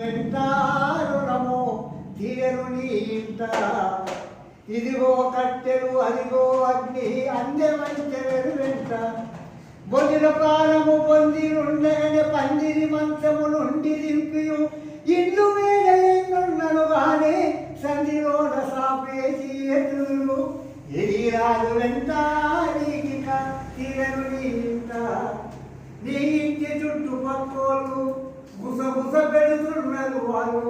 వెంటారుణము తీయరు నీ ఇంట. ఇదిగో కట్టెలు అదిగో అగ్ని అందెమంచెరు వెంట. బొలిన ప్రాణము పొంది ఉండగనే పందిరి మంచము నుండి దింపియు ఇల్లు వేడనున్నను గాని సంధిలోన సాపేసి ఎదురు ఎదిరాదు వెంట నీకిక తీరను నీ ఇంట. నీ ఇంటి చుట్టుపక్కోలు గుసగుస పెడుతున్నారు వాళ్ళు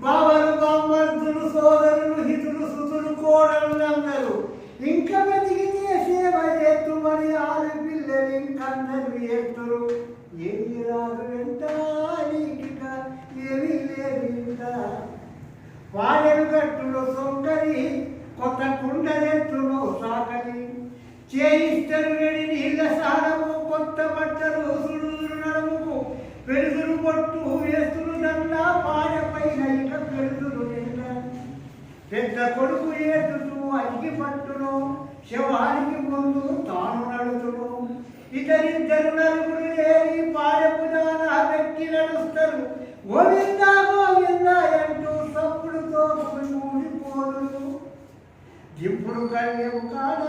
బావలు బామ్మర్దులు సోదరులు హితులు సుతులు కోడలు అందరూ. ఇంకా వెతికితే సేవ చేస్తు మరి ఆరు పిల్లలు ఇంకన్నరు ఎత్తురు. ఏమి రాదు వెంట ఏమి లేవింట లేదు ఇంకా సొంకరి కొత్త కుండలెత్తును సాకలి. చేయిస్తారు వేడి నీళ్ళ సారము కొత్త బట్టలు సుడు పెద్ద కొడుకు ఏతుతూ అడిగి పట్టును శవానికి ముందు తాను నడుతును ఇతరిద్దరు నలుగురు ఏరి పాడపు దానా పెట్టి నడుస్తారు. గోవిందా గోవిందా అంటూ సప్పుడుతో ఊడిపోదులు ఇప్పుడు కళ్ళెము కాడ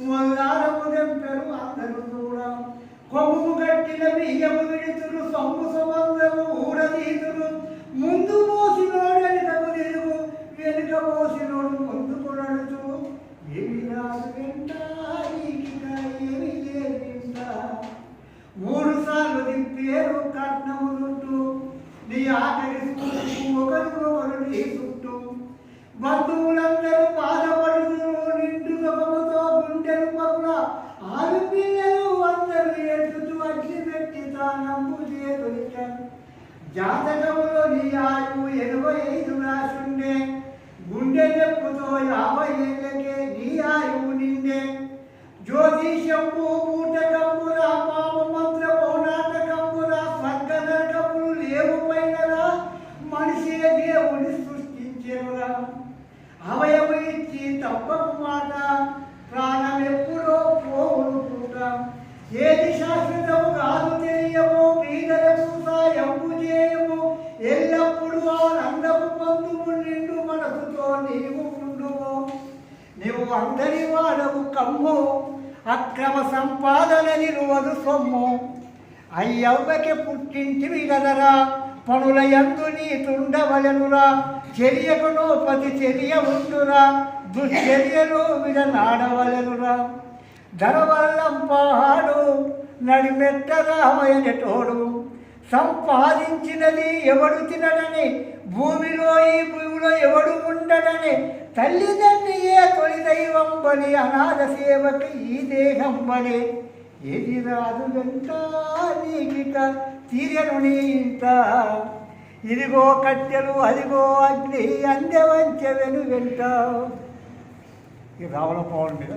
మొల్లారము దెంపెరు అందరూ దూరం. కొమ్ము కట్టిన బియ్యము విడుతులు సొమ్ము సమందము దింపేరు నీ ఆఖరి ఒకరికొకరు నీ చుట్టూ బంధువులందరూ బాధపడుతూ నిండు సుఖముతో గుండెలు పగుల ఆరు పిల్లలు అందరూ ఎత్తుతూ అగ్ని పెట్టి తానంబు చేతులిచ్చాను జాతకంలో నీ ఆయువు ఎనభై ఐదు రాసుండే గుండె చెప్పుతో యాభై ఏళ్ళకే నీ ఆయువు నిండే. జ్యోతిషంపు పూటగా తప్పకు మాట ప్రాణం ఎప్పుడో పోవును పూట ఏది శాశ్వతము కాదు తెలియము మీదలకు సాయము చేయము. ఎల్లప్పుడూ ఆనందము పొందుము నిండు మనసుతో నీవు ఉండుము. నీవు అందరి వాడవు కమ్ము. అక్రమ సంపాదన నిలువదు సొమ్ము. అయ్యవ్వకి పుట్టింటివి కదరా పనుల ఎందు నీ తుండవలనురా చెరియకు నోపతి చెరియ ఉండురా. దుశ్చర్యలు విడనాడవలనురా ధనవల్లంపాడు నడిమెట్ట రామయ్యటోడు సంపాదించినది ఎవడు తినడని భూమిలో ఈ భూమిలో ఎవడు ఉండడని తల్లిదండ్రియే తొలి దైవం బలి అనాథ సేవకి ఈ దేహం బలి. ఏది రాదు వెంట నీకిక తీరను నీ ఇంత ఇదిగో కట్టెలు అదిగో అగ్ని అందెవంచె వెను వెంట. ఈ రావణ పవన్ మీద